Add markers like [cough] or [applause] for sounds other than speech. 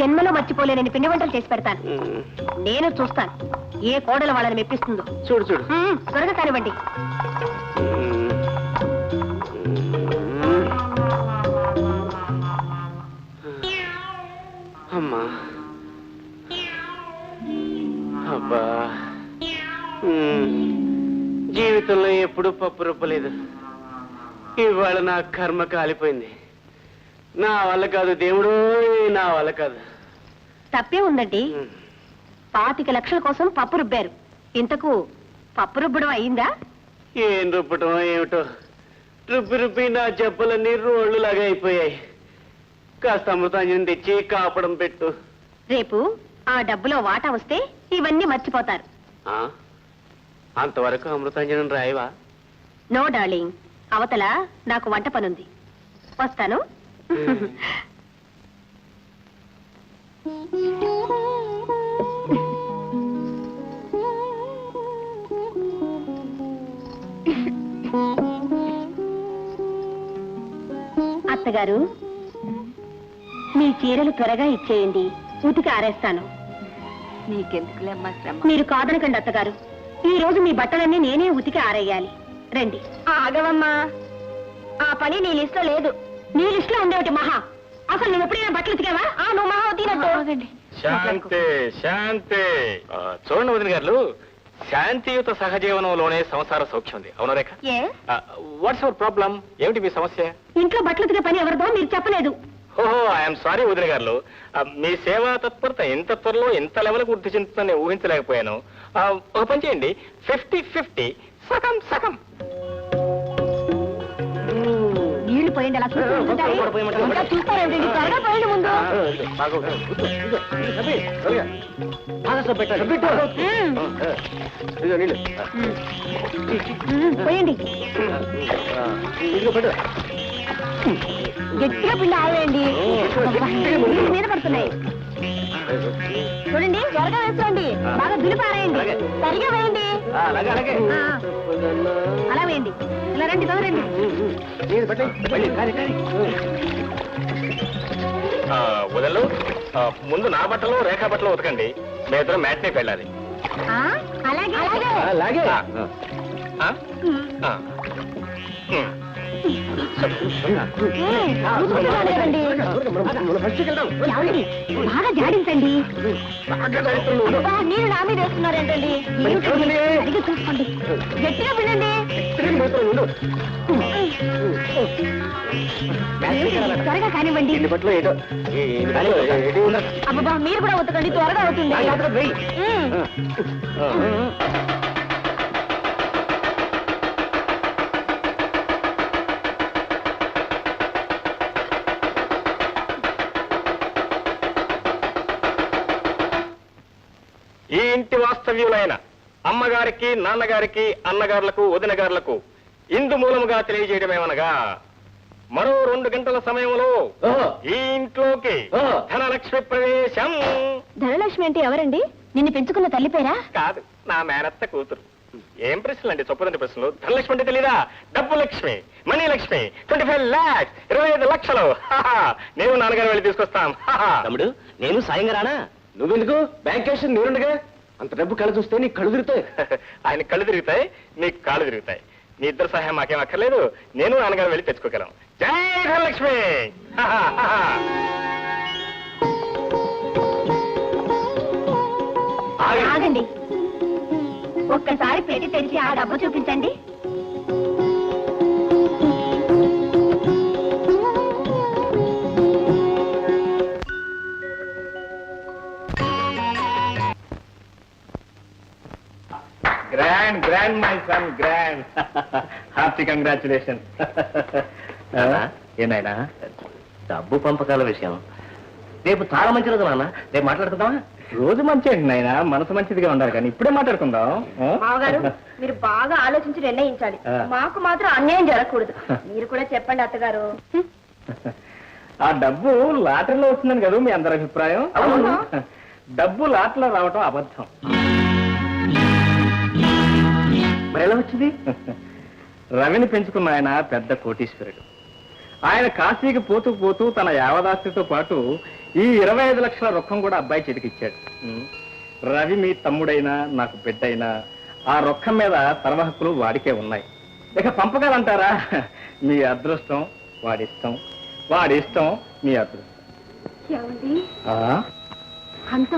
జన్మలో మర్చిపోలేనని పిండి వంటలు చేసి పెడతాను. నేను చూస్తాను. ఏ కోడలు వాళ్ళని మెప్పిస్తుందో. చూడు చూడు. త్వరగా కానివ్వండి. అమ్మా. అబ్బా. జీవితంలో ఎప్పుడూ పప్పు రుబ్బలేదు. ఇవాళ నా కర్మ కాలిపోయింది. నా వల్ల కాదు దేవుడు నా వల్ల కాదు. తప్పే ఉందండి. పాతిక లక్షల కోసం పప్పు రుబ్బారు. ఇంతకు పప్పు రుబ్బడం అయిందా? ఏం రుబ్బటం ఏమిటో. రుబ్బి రుబ్బి నా జబ్బలన్నీ రోళ్ళు లాగా అయిపోయాయి. కాస్త అమృతాంజనం తెచ్చి కాపడం పెట్టు. రేపు ఆ డబ్బులో వాటా వస్తే ఇవన్నీ మర్చిపోతారు. ఆ? అంతవరకు అమృతాంజనం రాయవా? No darling. అవతల నాకు వంట పనుంది. వస్తాను. అత్తగారు మీ చీరలు త్వరగా ఇచ్చేయండి. ఉతికి ఆరేస్తాను. నీకెందుకులేమ్మా శ్రమ? మీరు కాదనకండి అత్తగారు. ఈ రోజు మీ బట్టలన్నీ నేనే ఉతికి ఆరేయాలి. రండి. ఆగవమ్మా. ఆ పని నీ లిస్ట్లో లేదు. నీ లిస్ట్లో ఉండేటి మహా. అసలు నువ్వు ఎప్పుడైనా బట్టలు ఉతికావా? ఆ నువ్వు మహా శాంతి శాంతి. ఆ, చూడండి వదిన గారు శాంతియుత సహజీవనంలోనే సంసార సౌఖ్యం ఉంది. అవునా రేఖ? ఏ? వాట్స్ అవర్ ప్రాబ్లం ఏమిటి మీ సమస్య? ఇంట్లో బట్టలు ఉతికే పని ఎవరిదో మీరు చెప్పలేదు. ఓహో ఐఎమ్ సారీ వదిన గారు. మీ సేవా తత్పరత ఇంత త్వరలో ఇంత లెవెల్ వృద్ధి చెందుతుందని ఊహించలేకపోయాను. ఆ, ఒక పని చేయండి. ఫిఫ్టీ ఫిఫ్టీ సగం సగం. పోయండి అలా చూస్తారేంటండి త్వరగా పోయండి ముందు. పోయండి. గట్టిగా పిండి ఆవేయండి మీద పడుతున్నాయి. చూడండి త్వరగా వేసుకోండి. బాగా దులిపారేయండి. సరిగా వేయండి. అలా వేయండి. ఇలా రండి తొందరండి ఆ, వదలు ముందు నా బట్టలు రేఖా బట్టలు ఉతకండి. మీ ఇద్దరు మ్యాట్నే వెళ్ళాలి ఆ, అలాగే. అలాగే. బాగా జాడించండి. నా మీద వేస్తున్నారేంటండి? సరిగ్గా చూసుకోండి. గట్టిగా? త్వరగా కానివ్వండి. అబ్బా మీరు కూడా ఉతకండి త్వరగా అవుతుంది. ఈ ఇంటి వాస్తవ్యులైన అమ్మగారికి నాన్నగారికి అన్నగారులకు వదినగారులకు ఇందు మూలముగా తెలియజేయడమేమనగా మరో రెండు గంటల సమయంలో ఈ ఇంట్లోకి. ధనలక్ష్మి ప్రవేశం. ధనలక్ష్మి అంటే ఎవరండి? నిన్ను పెంచుకున్న తల్లి పేరా? కాదు నా మేనత్త కూతురు. ఏం ప్రశ్నలు అండి? చొప్పదండి ప్రశ్నలు. ధనలక్ష్మి అంటే తెలీదా? డబ్బు Lakshmi money Lakshmi twenty five lakhs ఇరవై ఐదు లక్షలు. హాహా. నేను నాన్నగారు వెళ్ళి తీసుకొస్తాం. హాహా. తమ్ముడు నేను సాయంగా రానా? నువ్వెందుకు? బ్యాంక్ క్యాష్ నేనుండగా అంత డబ్బు కళ్ళ చూస్తే నీ కళ్ళు తిరుగుతాయి. [laughs] ఆయన కళ్ళు తిరుగుతాయి నీకు కాళ్ళు తిరుగుతాయి. నీ ఇద్దరు సహాయం మాకేం అక్కర్లేదు. నేను నాన్నగారు వెళ్ళి తెచ్చుకోగలం. జై ధనలక్ష్మి. ఆగండి. ఒక్కసారి పెట్టి తెరిచి ఆ డబ్బు చూపించండి. Grand grand my son grand hearty congratulation ఏనాయనా డబ్బు పంపకాల విషయం. రేపు చాలా మంచి రోజు నాన్న రేపు మాట్లాడుకుందామా? రోజు మంచి అండి నాయన? మనసు మంచిదిగా ఉండాలి కానీ ఇప్పుడే మాట్లాడుకుందాం? మామగారు మీరు బాగా ఆలోచించి నిర్ణయించాలి. మాకు మాత్రం అన్యాయం జరగకూడదు. మీరు కూడా చెప్పండి అత్తగారు. ఆ డబ్బు లాటరీలో వస్తుందని కదా మీ అందరి అభిప్రాయం. డబ్బు లాటరీలో రావటం అబద్ధం. మరి ఎలా వచ్చింది? రవిని పెంచుకున్న ఆయన పెద్ద కోటీశ్వరుడు. ఆయన కాశీకి పోతూ పోతూ తన యావదాస్తితో పాటు ఈ ఇరవై ఐదు లక్షల రొక్కం కూడా అబ్బాయి చేతికిచ్చాడు. రవి మీ తమ్ముడైనా నాకు బిడ్డైనా ఆ రొక్కం మీద సర్వ హక్కులు వాడికే ఉన్నాయి. ఇక పంపకాలంటారా? మీ అదృష్టం వాడిష్టం వాడిష్టం మీ అదృష్టం? అంతవరకు